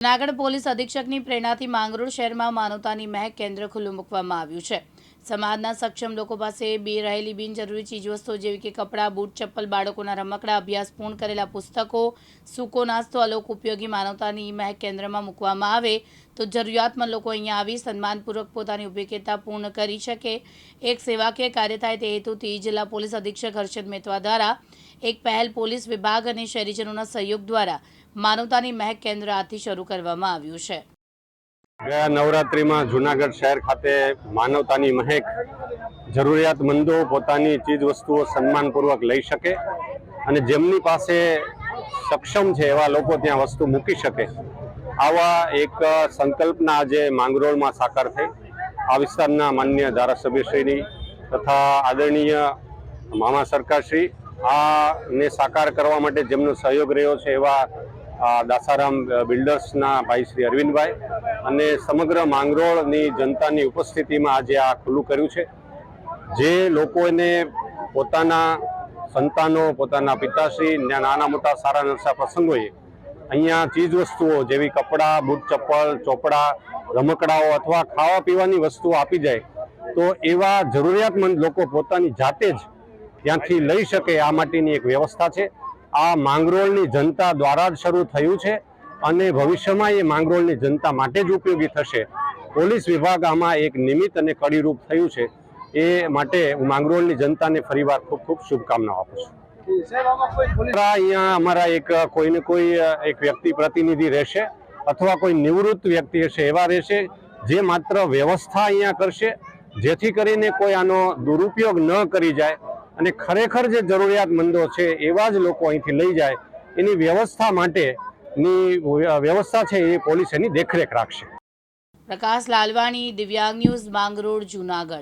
Junagadh police અધિક્ષકની પ્રેરણાથી માંગરોળ શહેરમાં માનવતાની મહેક કેન્દ્ર ખુલ્લું મૂકવામાં આવ્યું છે. સમાજના સક્ષમ લોકો પાસે બે રહેલી બિનજરૂરી ચીજવસ્તુઓ જેવી કે કપડાં, બૂટ, ચપ્પલ, બાળકોના રમકડા, અભ્યાસ, પૂર્ણ કરેલા પુસ્તકો, સૂકો નાસ્તો, અલોક ઉપયોગી માનવતાની મહેક કેન્દ્રમાં મૂકવામાં આવે તો જરૂરિયાતમંદ લોકો અહીંયા આવી સન્માનપૂર્વક પોતાની ઉપયોગિતા પૂર્ણ કરી શકે. એક સેવાકીય કાર્ય થાય તે હેતુથી જિલ્લા પોલીસ અધિક્ષક હર્ષદ મહેતવા દ્વારા એક પહેલ પોલીસ વિભાગ અને શહેરીજનોના સહયોગ દ્વારા માનવતાની મહેક કેન્દ્ર આજથી શરૂ કરવામાં આવ્યું છે. ગયા નવરાત્રિમાં જુનાગઢ શહેર ખાતે માનવતાની મહેક જરૂરિયાતમંદો પોતાની ચીજ વસ્તુઓ સન્માનપૂર્વક લઈ શકે અને જેમની પાસે સક્ષમ છે એવા લોકો ત્યાં વસ્તુ મૂકી શકે. આવા એક સંકલ્પના આજે માંગરોળમાં સાકાર થઈ. આ વિસ્તારના માન્ય ધારાસભ્યશ્રીની તથા આદરણીય મામા સરકારશ્રી આ ને સાકાર કરવા માટે જેમનો સહયોગ રહ્યો છે એવા દાસારામ બિલ્ડર્સના ભાઈ શ્રી અરવિંદભાઈ અને સમગ્ર માંગરોળની જનતાની ઉપસ્થિતિમાં આજે આ ખુલ્લું કર્યું છે. જે લોકોને પોતાના સંતાનો, પોતાના પિતાશ્રી નાના મોટા સારા નરસા પ્રસંગોએ અહીંયા ચીજ વસ્તુઓ જેવી કપડાં, બૂટ, ચપ્પલ, ચોપડા, રમકડાઓ અથવા ખાવા પીવાની વસ્તુઓ આપી જાય તો એવા જરૂરિયાતમંદ લોકો પોતાની જાતે જ ત્યાંથી લઈ શકે આ માટેની એક વ્યવસ્થા છે. આ માંગરોળની જનતા દ્વારા જ શરૂ થયું છે. અને ભવિષ્યમાં એ માંગરોળની જનતા માટે જ ઉપયોગી થશે. પોલીસ વિભાગ આમાં એક નિમિત્ત અને કડીરૂપ થયું છે. એ માટે હું માંગરોળની જનતાને ફરીવાર ખૂબ ખૂબ શુભકામનાઓ આપું છું. અહીંયા અમારા એક કોઈને કોઈ, એક વ્યક્તિ પ્રતિનિધિ રહેશે અથવા કોઈ નિવૃત્ત વ્યક્તિ હશે એવા રહેશે જે માત્ર વ્યવસ્થા અહીંયા કરશે, જેથી કરીને કોઈ આનો દુરુપયોગ ન કરી જાય અને ખરેખર જે જરૂરિયાતમંદો છે એવા જ લોકો અહીંથી લઈ જાય. એની વ્યવસ્થા માટેની વ્યવસ્થા છે એ પોલીસ એની દેખરેખ રાખશે. પ્રકાશ લાલવાણી દિવ્યાંગ ન્યૂઝ માંગરોળ જૂનાગઢ.